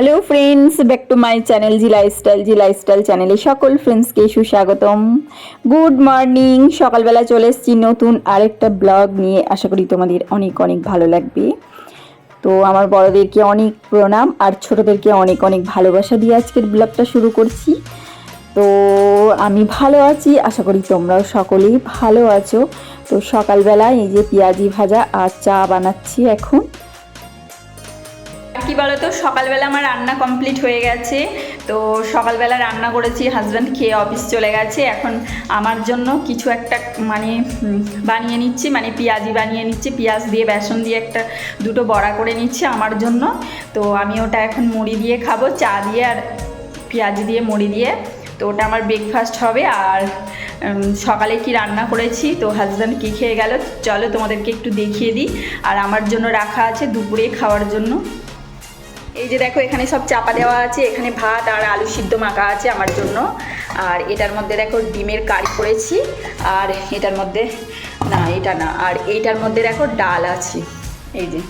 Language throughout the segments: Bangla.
Hello friends back to my channel G lifestyle G lifestyle চ্যানেলে সকল ফ্রেন্ডসকে সুস্বাগতম। গুড মর্নিং সকালবেলা চলে এসেছি নতুন আরেকটা ব্লগ নিয়ে। আশা করি তোমাদের অনেক অনেক ভালো লাগবে। তো আমার বড়দেরকে অনেক প্রণাম আর ছোটদেরকে অনেক অনেক ভালোবাসা দিয়ে আজকের ব্লগটা শুরু করছি। তো আমি ভালো আছি। আশা করি তোমরাও সকলেই ভালো আছো। তো সকালবেলা এই যে পেঁয়াজি ভাজা আর চা বানাচ্ছি এখন। কি বলো তো সকালবেলা আমার রান্না কমপ্লিট হয়ে গেছে। তো সকালবেলা রান্না করেছি হাজব্যান্ড খেয়ে অফিস চলে গেছে। এখন আমার জন্য কিছু একটা মানে বানিয়ে নিচ্ছি মানে পেঁয়াজি বানিয়ে নিচ্ছি, পেঁয়াজ দিয়ে, বেসন দিয়ে একটা, দুটো বড়া করে নিচ্ছি আমার জন্য। তো আমি ওটা এখন মুড়ি দিয়ে খাব, চা দিয়ে আর পেঁয়াজি দিয়ে, মুড়ি দিয়ে। তো ওটা আমার ব্রেকফাস্ট হবে আর সকালে কি রান্না করেছি, তো হাজব্যান্ড কী খেয়ে গেল, চলো তোমাদেরকে একটু দেখিয়ে দিই। আর আমার জন্য রাখা আছে দুপুরে খাওয়ার জন্য। এই যে দেখো, এখানে সব চাপা দেওয়া আছে, এখানে ভাত আর আলু সিদ্ধ মাখা আছে আমার জন্য। আর এটার মধ্যে দেখো, ডিমের কারি করেছি, আর এটার মধ্যে, না, এটা না, আর এইটার মধ্যে দেখো, ডাল আছে। এই যে,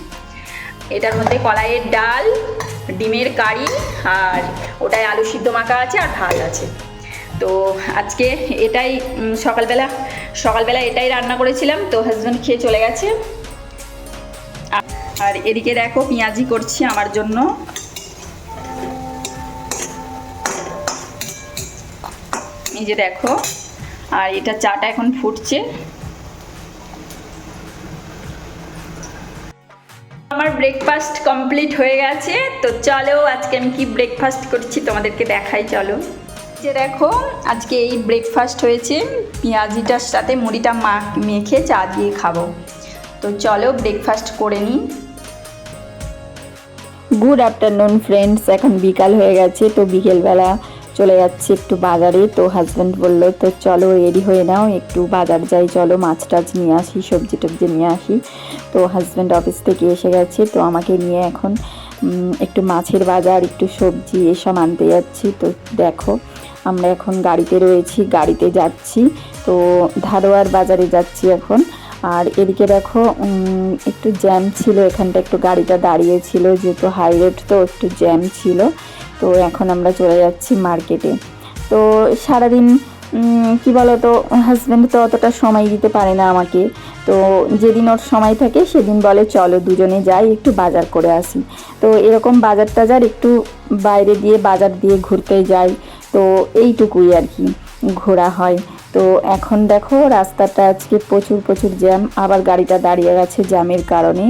এটার মধ্যে কলাইয়ের ডাল, ডিমের কারি, আর ওটায় আলু সিদ্ধ মাখা আছে আর ভাত আছে। তো আজকে এটাই সকালবেলা সকালবেলা এটাই রান্না করেছিলাম, তো হাজব্যান্ড খেয়ে চলে গেছে। আর এদিকে দেখো পেঁয়াজি করছি আমার জন্য। এই যে দেখো, আর এটা চাটা এখন ফুটছে। আমার ব্রেকফাস্ট কমপ্লিট হয়ে গেছে, তো চলো আজকে আমি কি ব্রেকফাস্ট করছি তোমাদেরকে দেখাই, চলো। যে দেখো, আজকে এই ব্রেকফাস্ট হয়েছে, পেঁয়াজিটার সাথে মুড়িটা মা, মেখে চা দিয়ে খাব। তো চলো ব্রেকফাস্ট করে নিই। গুড আফটারনুন ফ্রেন্ডস এখন বিকাল হয়ে গেছে, তো বিকেলবেলা চলে যাচ্ছি একটু বাজারে। তো হাজব্যান্ড বলল, তো চলো রেডি হয়ে নাও, একটু বাজার যাই। চলো মাছ টাছ নিয়ে আসি, সবজি টবজি নিয়ে আসি। তো হাজব্যান্ড অফিস থেকে এসে গেছে, তো আমাকে নিয়ে এখন একটু মাছের বাজার, একটু সবজি এসব আনতে যাচ্ছি। তো দেখো, আমরা এখন গাড়িতে রয়েছি, গাড়িতে যাচ্ছি। তো ধারোয়ার বাজারে যাচ্ছি এখন। আর এদিকে দেখো একটু জ্যাম ছিল, এখানটা একটু গাড়িটা দাঁড়িয়ে ছিল যেহেতু হাই রোড তো একটু জ্যাম ছিল, তো এখন আমরা চলে যাচ্ছি মার্কেটে তো সারাদিন কি বলো তো হাজব্যান্ড তো অতটা সময় দিতে পারে না আমাকে, তো যেদিন ওর সময় থাকে সেদিন বলে, চলো দুজনে যাই, একটু বাজার করে আসি। তো এরকম বাজার টাজার একটু বাইরে দিয়ে বাজার দিয়ে ঘুরতে যাই, তো এইটুকুই আর কি, ঘোরা হয়। তো এখন দেখো রাস্তাটা আজকে প্রচুর প্রচুর জ্যাম। আবার গাড়িটা দাঁড়িয়ে গেছে জ্যামের কারণে।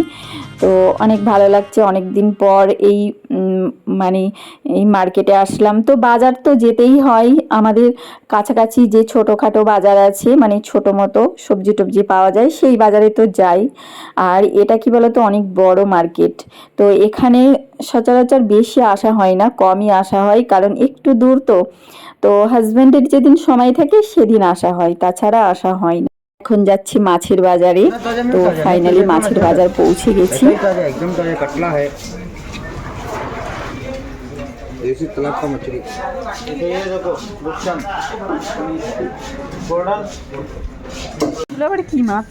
তো অনেক ভালো লাগছে। অনেক দিন পর এই মানে এই মার্কেটে আসলাম। তো বাজার তো যেতেই হয়। আমাদের কাছাকাছি যে ছোটোখাটো বাজার আছে মানে ছোটো মতো সবজি টবজি পাওয়া যায়, সেই বাজারে তো যাই। আর এটা কি বলতো? অনেক বড় মার্কেট। তো এখানে সচরাচর বেশি আসা হয় না, কমই আসা হয়। কারণ একটু দূর তো। তো হাজব্যান্ডের যেদিন সময় থাকে সেদিন আসা হয় তাছাড়া আসা হয় না এখন যাচ্ছি মাছের বাজারে তো ফাইনালি মাছের বাজার পৌঁছে গেছি ताजा एकदम ताजा कटला है देसी तालाब का मछली ये देखो रुपचांद गोल्डन এগুলো আবার কি মাছ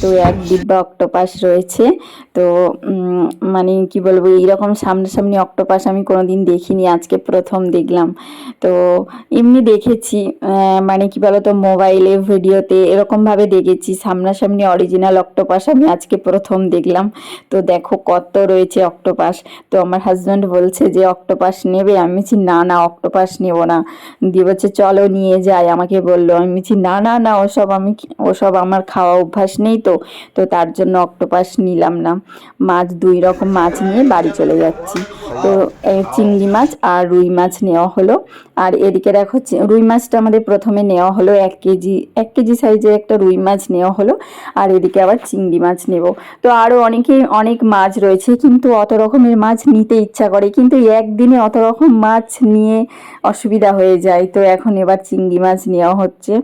তো এক ডিব্বা অক্টোপাস রয়েছে। তো মানে কি বলব, এইরকম সামনাসামনি অক্টোপাস আমি কোনোদিন দেখিনি, আজকে প্রথম দেখলাম। তো, এমনি দেখেছি মানে কি বলতো, মোবাইলে, ভিডিওতে এরকমভাবে দেখেছি, সামনাসামনি অরিজিনাল অক্টোপাস আমি আজকে প্রথম দেখলাম। তো দেখো কত রয়েছে অক্টোপাস। তো আমার হাজব্যান্ড বলছে যে, অক্টোপাস নেবে? আমি বলছি, না না, অক্টোপাস নেব না। দিয়ে বলছে, চলো নিয়ে যাই। আমাকে বলল, আমি বলছি, না না না, ওসব আমি, ওসব আমার খাওয়া অভ্যাস নেই তো তো তার জন্য অক্টোপাস নিলাম না। মাছ, দুই রকম মাছ নিয়ে বাড়ি চলে যাচ্ছি। তো চিংড়ি মাছ আর রুই মাছ নেওয়া হলো। আর এদিকে দেখো রুই মাছটা আমাদের প্রথমে নেওয়া হলো এক কেজি এক কেজি সাইজের একটা রুই মাছ নেওয়া হলো। আর এদিকে আবার চিংড়ি মাছ নেব। তো আরও অনেকে, অনেক মাছ রয়েছে, কিন্তু অত রকমের মাছ নিতে ইচ্ছা করে। কিন্তু একদিনে অত রকম মাছ নিয়ে অসুবিধা হয়ে যায়। তো এখন এবার চিংড়ি মাছ নেওয়া হচ্ছে।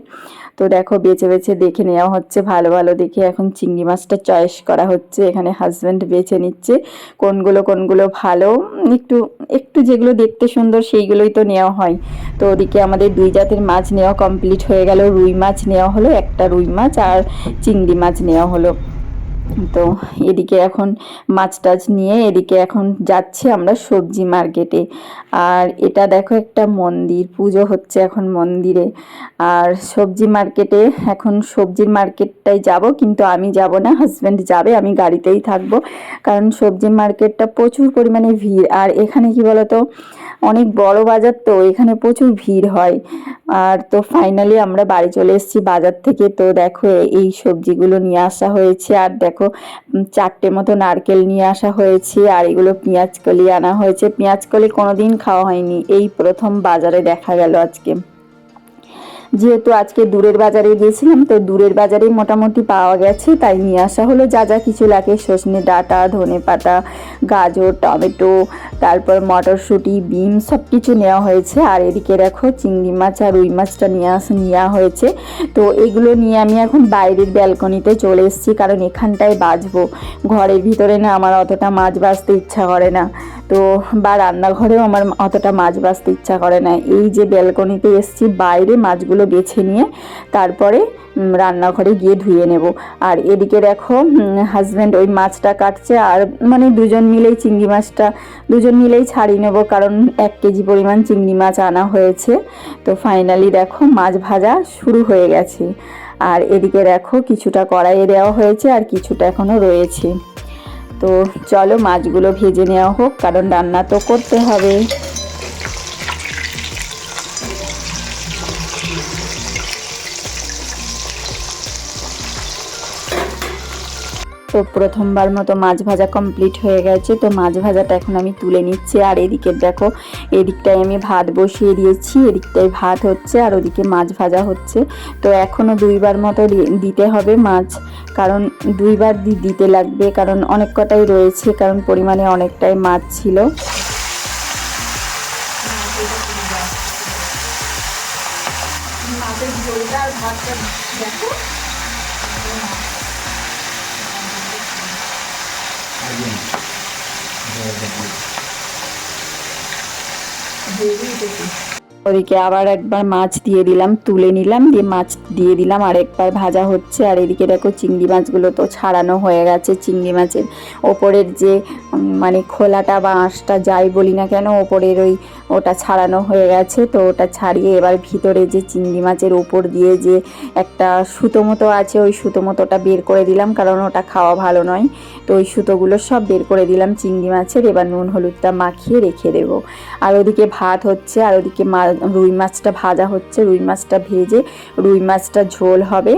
তো দেখো বেছে বেছে দেখে নেওয়া হচ্ছে, ভালো ভালো দেখে এখন চিংড়ি মাছটা চয়েস করা হচ্ছে। এখানে হাজব্যান্ড বেছে নিচ্ছে, কোনগুলো কোনগুলো ভালো একটু একটু যেগুলো দেখতে সুন্দর সেইগুলোই তো নেওয়া হয়। তো ওদিকে আমাদের দুই জাতের মাছ নেওয়া কমপ্লিট হয়ে গেল। রুই মাছ নেওয়া হলো, একটা রুই মাছ আর চিংড়ি মাছ নেওয়া হলো। তো এদিকে এখন মাছ টাছ নিয়ে এদিকে এখন যাচ্ছি আমরা সবজি মার্কেটে। আর এটা দেখো একটা মন্দির, পুজো হচ্ছে এখন মন্দিরে। আর সবজি মার্কেটে এখন সবজির মার্কেটটাই যাব, কিন্তু আমি যাব না হাজব্যান্ড যাবে, আমি গাড়িতেই থাকব। কারণ সবজি মার্কেটটা প্রচুর পরিমাণে ভিড়, আর এখানে কি বলতো, অনেক বড় বাজার তো, এখানে প্রচুর ভিড় হয়। আর তো ফাইনালি আমরা বাড়ি চলে এসেছি বাজার থেকে, তো দেখো এই সবজিগুলো নিয়ে আসা হয়েছে, আর দেখো উম, চারটে মতো নারকেল নিয়ে আসা হয়েছে আর এগুলো পেঁয়াজ কলি আনা হয়েছে। পেঁয়াজ কলি কোনোদিন খাওয়া হয়নি। এই প্রথম বাজারে দেখা গেল আজকে। যেহেতু আজকে দূরের বাজারে গিয়েছিলাম, তো দূরের বাজারেই মোটামুটি পাওয়া গেছে। তাই নিয়ে আসা হলো যা যা কিছু লাগে, সজনে ডাঁটা, ধনে পাতা, গাজর, টমেটো, তারপর মটরশুঁটি, বিম সব কিছু নেওয়া হয়েছে। আর এদিকে দেখো চিংড়ি মাছ আর রুই মাছটা নিয়ে আস, নেওয়া হয়েছে। তো এগুলো নিয়ে আমি এখন বাইরের ব্যালকনিতে চলে এসেছি, কারণ এখানটায় বাজবো। ঘরের ভিতরে না আমার অতটা মাছ বাজতে ইচ্ছা করে না। তো বা রান্নাঘরেও আমার অতটা মাছ বাজতে ইচ্ছা করে না। এই যে ব্যালকনিতে এসেছি, বাইরে মাছগুলো বেছে নিয়ে তারপরে রান্নাঘরে গিয়ে ধুয়ে নেব। আর এদিকে দেখো হাজব্যান্ড ওই মাছটা কাটছে আর মানে দুজন মিলেই চিংড়ি মাছটা, দুজন মিলেই ছাড়িয়ে নেব কারণ এক কেজি পরিমাণ চিংড়ি মাছ আনা হয়েছে। তো ফাইনালি দেখো, মাছ ভাজা শুরু হয়ে গেছে। আর এদিকে দেখো, কিছুটা কড়াইয়ে দেওয়া হয়েছে আর কিছুটা এখনও রয়েছে। তো চলো মাছগুলো ভেজে নেওয়া হোক কারণ রান্না তো করতে হবে। তো প্রথমবার মতো মাছ ভাজা কমপ্লিট হয়ে গেছে। তো মাছ ভাজাটা এখন আমি তুলে নিচ্ছি। আর এদিকে দেখো, এদিকটায় আমি ভাত বসিয়ে দিয়েছি, এদিকটায় ভাত হচ্ছে আর ওদিকে মাছ ভাজা হচ্ছে। তো এখনও দুইবার মতো দিতে হবে মাছ, কারণ দুইবার দিতে লাগবে, কারণ অনেক কটাই রয়েছে, কারণ পরিমাণে অনেকটাই মাছ ছিল। ওদিকে আবার একবার মাছ দিয়ে দিলাম, তুলে নিলাম, দিয়ে মাছ দিয়ে দিলাম আর একবার ভাজা হচ্ছে। আর এদিকে দেখো চিংড়ি মাছগুলো তো ছাড়ানো হয়ে গেছে। চিংড়ি মাছের ওপরের যে মানে খোলাটা বা আঁশটা যাই বলি না কেন, ওপরের ওই ওটা ছাড়ানো হয়ে গেছে। তো ওটা ছাড়িয়ে এবার ভিতরে যে চিংড়ি মাছের ওপর দিয়ে যে একটা সুতো মতো আছে, ওই সুতো মতোটা বের করে দিলাম, কারণ ওটা খাওয়া ভালো নয়। তো ওই সুতোগুলো সব বের করে দিলাম চিংড়ি মাছের। এবার নুন হলুদটা মাখিয়ে রেখে দেবো। আর ওদিকে ভাত হচ্ছে, আর ওদিকে মা রুই মাছটা ভাজা হচ্ছে। রুই মাছটা ভেজে রুই মাছটা ঝোল হবে।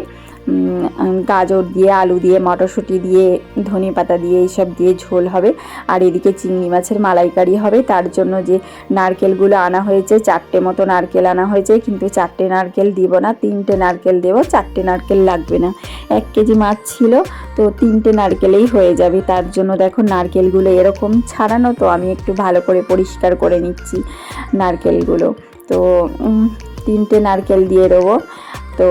গাজর দিয়ে, আলু দিয়ে, মটরশুঁটি দিয়ে, ধনে পাতা দিয়ে, এইসব দিয়ে ঝোল হবে। আর এদিকে চিংড়ি মাছের মালাইকারি হবে। তার জন্য যে নারকেলগুলো আনা হয়েছে, চারটে মতো নারকেল আনা হয়েছে। কিন্তু চারটে নারকেল দিব না, তিনটে নারকেল দেবো, চারটে নারকেল লাগবে না। এক কেজি মাছ ছিল, তো তিনটে নারকেলেই হয়ে যাবে। তার জন্য দেখো নারকেলগুলো এরকম ছাড়ানো, তো আমি একটু ভালো করে পরিষ্কার করে নিচ্ছি নারকেলগুলো। তো তিনটে নারকেল দিয়ে দেবো। তো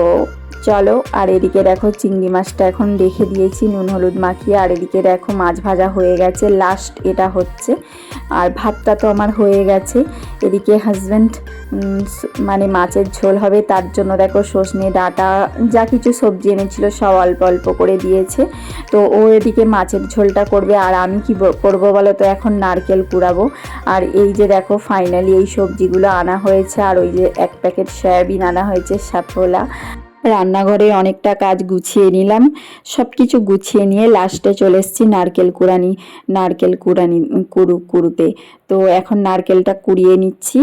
চলো, আর এদিকে দেখো চিংড়ি মাছটা এখন রেখে দিয়েছি, নুন, হলুদ মাখিয়ে। আর এদিকে দেখো মাছ ভাজা হয়ে গেছে লাস্ট এটা হচ্ছে। আর ভাতটা তো আমার হয়ে গেছে। এদিকে হাজব্যান্ড মানে মাছের ঝোল হবে, তার জন্য দেখো সজনে ডাঁটা, যা কিছু সবজি এনেছিল সব অল্প অল্প করে দিয়েছে। তো ও এদিকে মাছের ঝোলটা করবে, আর আমি কি করব বলো তো, এখন নারকেল কুড়াবো। আর এই যে দেখো ফাইনালি এই সবজিগুলো আনা হয়েছে, আর ওই যে এক প্যাকেট সয়াবিন আনা হয়েছে, সাফোলা। রান্নাঘরে অনেকটা কাজ গুছিয়ে নিলাম। সব কিছু গুছিয়ে নিয়ে লাস্টে চলে এসেছি নারকেল কুড়ানি নারকেল কুড়ানি কুরু কুরুতে তো এখন নারকেলটা কুড়িয়ে নিচ্ছি।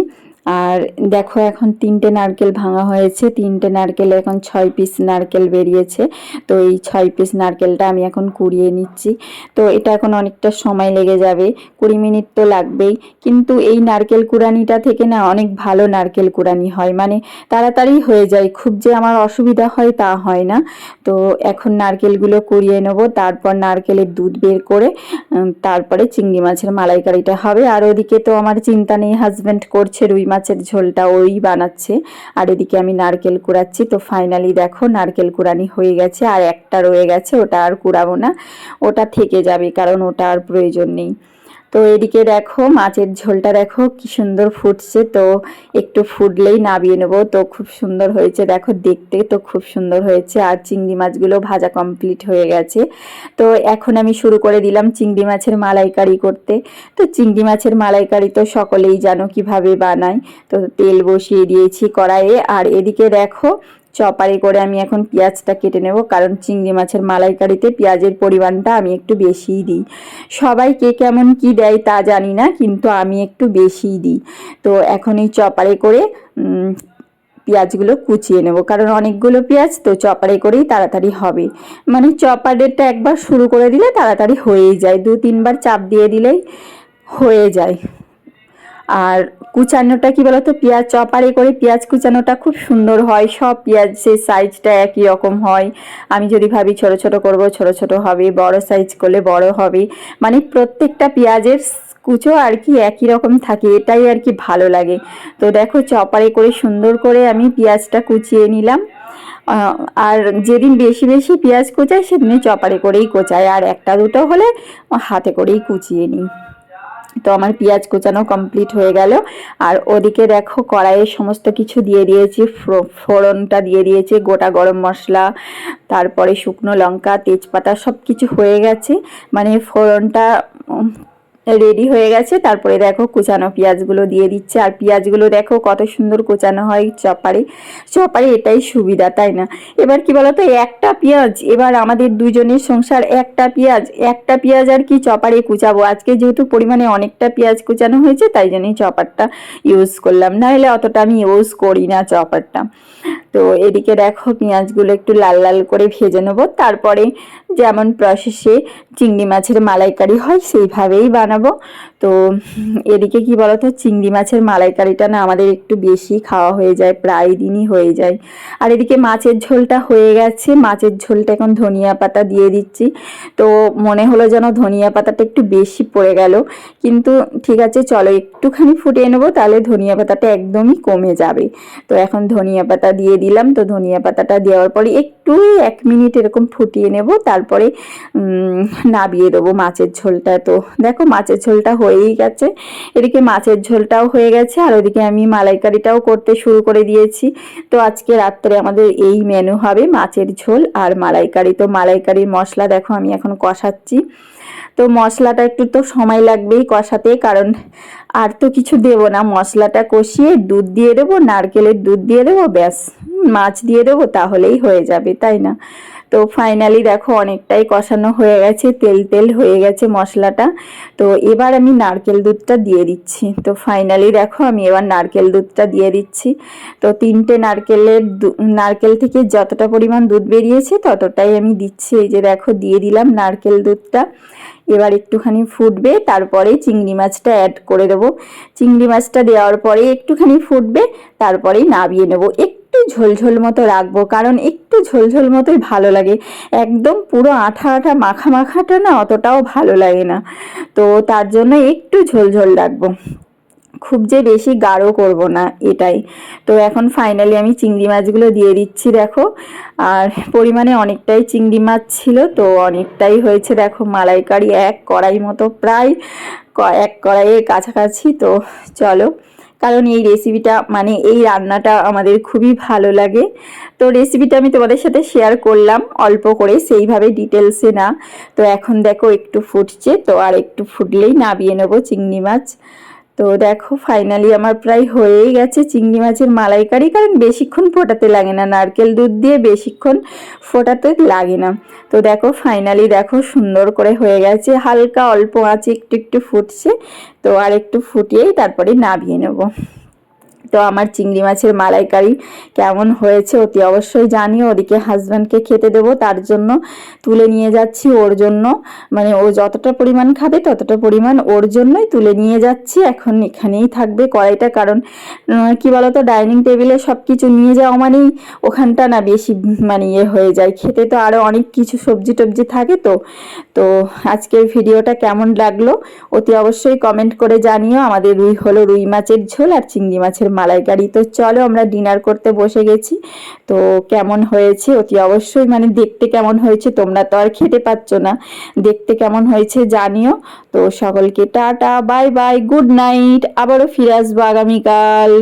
আর দেখো এখন তিনটে নারকেল ভাঙা হয়েছে, তিনটে নারকেল এখন ছয় পিস নারকেল বেরিয়েছে। তো এই ছয় পিস নারকেলটা আমি এখন কুড়িয়ে নিচ্ছি। তো এটা এখন অনেকটা সময় লেগে যাবে, কুড়ি মিনিট তো লাগবেই। কিন্তু এই নারকেল কুড়ানিটা থেকে না অনেক ভালো নারকেল কুড়ানি হয়। মানে তাড়াতাড়ি হয়ে যায়, খুব যে আমার অসুবিধা হয় তা হয় না। তো এখন নারকেলগুলো কুড়িয়ে নেব, তারপর নারকেলের দুধ বের করে তারপরে চিংড়ি মাছের মালাইকারিটা হবে। আর ওদিকে তো আমার চিন্তা নেই হাজব্যান্ড করছে রুই মাছের ঝোলটা ওই বানাচ্ছে। আর এদিকে আমি নারকেল কুড়াচ্ছি। তো ফাইনালি দেখো নারকেল কুড়ানি হয়ে গেছে আর একটা রয়ে গেছে, ওটা আর কুড়াবো না। ওটা থেকে যাবে কারণ ওটা আর প্রয়োজন নেই। তো এদিকে দেখো, মাছের ঝোলটা দেখো, কি সুন্দর ফুটছে। তো একটু ফুটলেই নাবিয়ে নেব। তো খুব সুন্দর হয়েছে, দেখো দেখতে তো খুব সুন্দর হয়েছে। আর চিংড়ি মাছগুলো ভাজা কমপ্লিট হয়ে গেছে। তো এখন আমি শুরু করে দিলাম চিংড়ি মাছের মালাইকারি করতে। তো চিংড়ি মাছের মালাইকারি তো সকলেই জানো কীভাবে বানায়। তো তেল বসিয়ে দিয়েছি কড়াইয়ে। আর এদিকে দেখো চপারে করে আমি এখন পেঁয়াজটা কেটে নেব, কারণ চিংড়ি মাছের মালাইকারিতে পেঁয়াজের পরিমাণটা আমি একটু বেশিই দিই। সবাই কে কেমন কি দেয় তা জানি না, কিন্তু আমি একটু বেশিই দিই। তো এখন এই চপারে করে পেঁয়াজগুলো কুচিয়ে নেব, কারণ অনেকগুলো পেঁয়াজ তো চপারে করেই তাড়াতাড়ি হবে। মানে চপারেরটা একবার শুরু করে দিলে তাড়াতাড়ি হয়েই যায় দু তিনবার চাপ দিয়ে দিলেই হয়ে যায়। কুচানোটা কি বলতো? পেঁয়াজ চপারে করে পেঁয়াজ কুচানোটা খুব সুন্দর হয়। সব পেঁয়াজের সাইজটা একই রকম হয়। আমি যদি ভাবি ছোট ছোট করব, ছোট ছোট হবে, বড় সাইজ করলে বড় হবে। মানে প্রত্যেকটা পেঁয়াজের কুচো আর কি একই রকম থাকে, এটাই আর কি ভালো লাগে। তো দেখো চপারে করে সুন্দর করে আমি পেঁয়াজটা কুচিয়ে নিলাম। আর যেদিন বেশি বেশি পেঁয়াজ কোচাই সেদিনে চপারে করেই কোচাই। আর একটা দুটো হলে হাতে করেই কুচিয়ে নিই। তো আমার পেঁয়াজ কুচানো কমপ্লিট হয়ে গেল। আর ওদিকে দেখো কড়াইয়ে সমস্ত কিছু দিয়ে দিয়েছি। ফোড়নটা দিয়ে দিয়েছি, গোটা গরম মশলা, তারপরে শুকনো লঙ্কা, তেজপাতা সব কিছু হয়ে গেছে। মানে ফোড়নটা রেডি হয়ে গেছে। তারপরে দেখো কুচানো পেঁয়াজগুলো দিয়ে দিচ্ছে। আর পেঁয়াজগুলো দেখো কত সুন্দর কুচানো হয় চপারে। চপারে এটাই সুবিধা, তাই না? এবার কি বলতো, একটা পেঁয়াজ, এবার আমাদের দুজনের সংসার একটা পেঁয়াজ। একটা পেঁয়াজ আর কি চপারে কুচাবো। আজকে যেহেতু পরিমাণে অনেকটা পেঁয়াজ কুচানো হয়েছে, তাই জন্যই চপারটা ইউজ করলাম। না হলে অতটা আমি ইউজ করি না চপারটা। তো এদিকে দেখো পেঁয়াজগুলো একটু লাল লাল করে ভেজে নেব। তারপরে যেমন প্রসেসে চিংড়ি মাছের মালাইকারি হয়, সেইভাবেই বানাবো। তো এদিকে কি বলতো, চিংড়ি মাছের মালাইকারিটা না আমাদের একটু বেশি খাওয়া হয়ে যায়, প্রায় দিনই হয়ে যায়। আর এদিকে মাছের ঝোলটা হয়ে গেছে, মাছের ঝোলটা এখন ধনিয়া পাতা দিয়ে দিচ্ছি। তো মনে হলো যেন ধনিয়া পাতাটা একটু বেশি পড়ে গেল, কিন্তু ঠিক আছে, চলো একটুখানি ফুটিয়ে নেব, তাহলে ধনিয়া পাতাটা একদমই কমে যাবে। তো এখন ধনিয়া পাতা দিয়ে দিলাম, তো ধনিয়া পাতাটা দেওয়ার পরে একটু এক মিনিট এরকম ফুটিয়ে নেব, তারপরে নাবিয়ে দেবো মাছের ঝোলটা। তো দেখো মাছের ঝোলটা হয়েই গেছে। এদিকে মাছের ঝোলটাও হয়ে গেছে, আর ওদিকে আমি মালাইকারিটাও করতে শুরু করে দিয়েছি। তো আজকে রাত্রে আমাদের এই মেনু হবে মাছের ঝোল আর মালাইকারি। তো মালাইকারির মশলা দেখো আমি এখন কষাচ্ছি। তো মশলাটা একটু তো সময় লাগবেই কষাতে, কারণ আর তো কিছু দেবো না। মশলাটা কষিয়ে দুধ দিয়ে দেবো, নারকেলের দুধ দিয়ে দেবো, ব্যাস। মাছ দিয়ে দেবো, তাহলেই হয়ে যাবে, তাই না? তো ফাইনালি দেখো অনেকটাই কষানো হয়ে গেছে, তেল তেল হয়ে গেছে মশলাটা। তো এবার আমি নারকেল দুধটা দিয়ে দিচ্ছি। তো ফাইনালি দেখো আমি এবার নারকেল দুধটা দিয়ে দিচ্ছি। তো তিনটে নারকেলের নারকেল থেকে যতটা পরিমাণ দুধ বেরিয়েছে ততটাই আমি দিচ্ছি। এই যে দেখো দিয়ে দিলাম নারকেল দুধটা। এবার একটুখানি ফুটবে, তারপরে চিংড়ি মাছটা অ্যাড করে দেবো। চিংড়ি মাছটা দেওয়ার পরে একটুখানি ফুটবে, তারপরেই নাবিয়ে নেব। একটু ঝোলঝোল মতো রাখব, কারণ একটু ঝোলঝোল মতোই ভালো লাগে। একদম পুরো আঠা আঠা মাখা মাখাটা না অতটাও ভালো লাগে না। তো তার জন্য একটু ঝোলঝোল রাখব। খুব যে বেশি গাঢ় করব না এটাই। তো এখন ফাইনালি আমি চিংড়ি মাছগুলো দিয়ে দিচ্ছি, দেখো। আর পরিমাণে অনেকটাই চিংড়ি মাছ ছিল, তো অনেকটাই হয়েছে, দেখো, মালাইকারি এক কড়াই মতো প্রায় এক কড়াইয়ের কাছাকাছি। তো চলো কারণ এই রেসিপিটা মানে এই রান্নাটা আমাদের খুবই ভালো লাগে। তো রেসিপিটা আমি তোমাদের সাথে শেয়ার করলাম, অল্প করে, সেইভাবে ডিটেলসে না। তো এখন দেখো একটু ফুটছে, তো আর একটু ফুটলেই নাবিয়ে নেব চিংড়ি মাছ। তো দেখো ফাইনালি আমার প্রায় হয়েই গেছে চিংড়ি মাছের মালাইকারি, কারণ বেশিক্ষণ ফোটাতে লাগে না। নারকেল দুধ দিয়ে বেশিক্ষণ ফোটাতে লাগে না। তো দেখো ফাইনালি দেখো, সুন্দর করে হয়ে গেছে। হালকা অল্প আঁচে একটু একটু ফুটছে। তো আর একটু ফুটিয়েই তারপরে নাবিয়ে নেব। তো আমার চিংড়ি মাছের মালাইকারি কেমন হয়েছে অতি অবশ্যই জানিও। ওদিকে হাজব্যান্ডকে খেতে দেবো, তার জন্য তুলে নিয়ে যাচ্ছি ওর জন্য। মানে ও যতটা পরিমাণ খাবে ততটা পরিমাণ ওর জন্যই তুলে নিয়ে যাচ্ছি। এখন এখানেই থাকবে কড়াইটা, কারণ কি বলতো, ডাইনিং টেবিলে সব কিছু নিয়ে যাওয়া মানেই ওখানটা না বেশি মানে ইয়ে হয়ে যায়। খেতে তো আরও অনেক কিছু সবজি টবজি থাকে তো। তো আজকের ভিডিওটা কেমন লাগল অতি অবশ্যই কমেন্ট করে জানিও। আমাদের রুই হলো রুই মাছের ঝোল আর চিংড়ি মাছের মালাইকারি। তো চলো আমরা ডিনার করতে বসে গেছি। তো কেমন হয়েছে? অতি অবশ্যই মানে দেখতে কেমন হয়েছে? তোমরা তো আর খেতে পাচ্ছ না। দেখতে কেমন হয়েছে জানিও। তো সকলকে tata, bye bye, good night. আবারও ফিরে আসব আগামীকাল।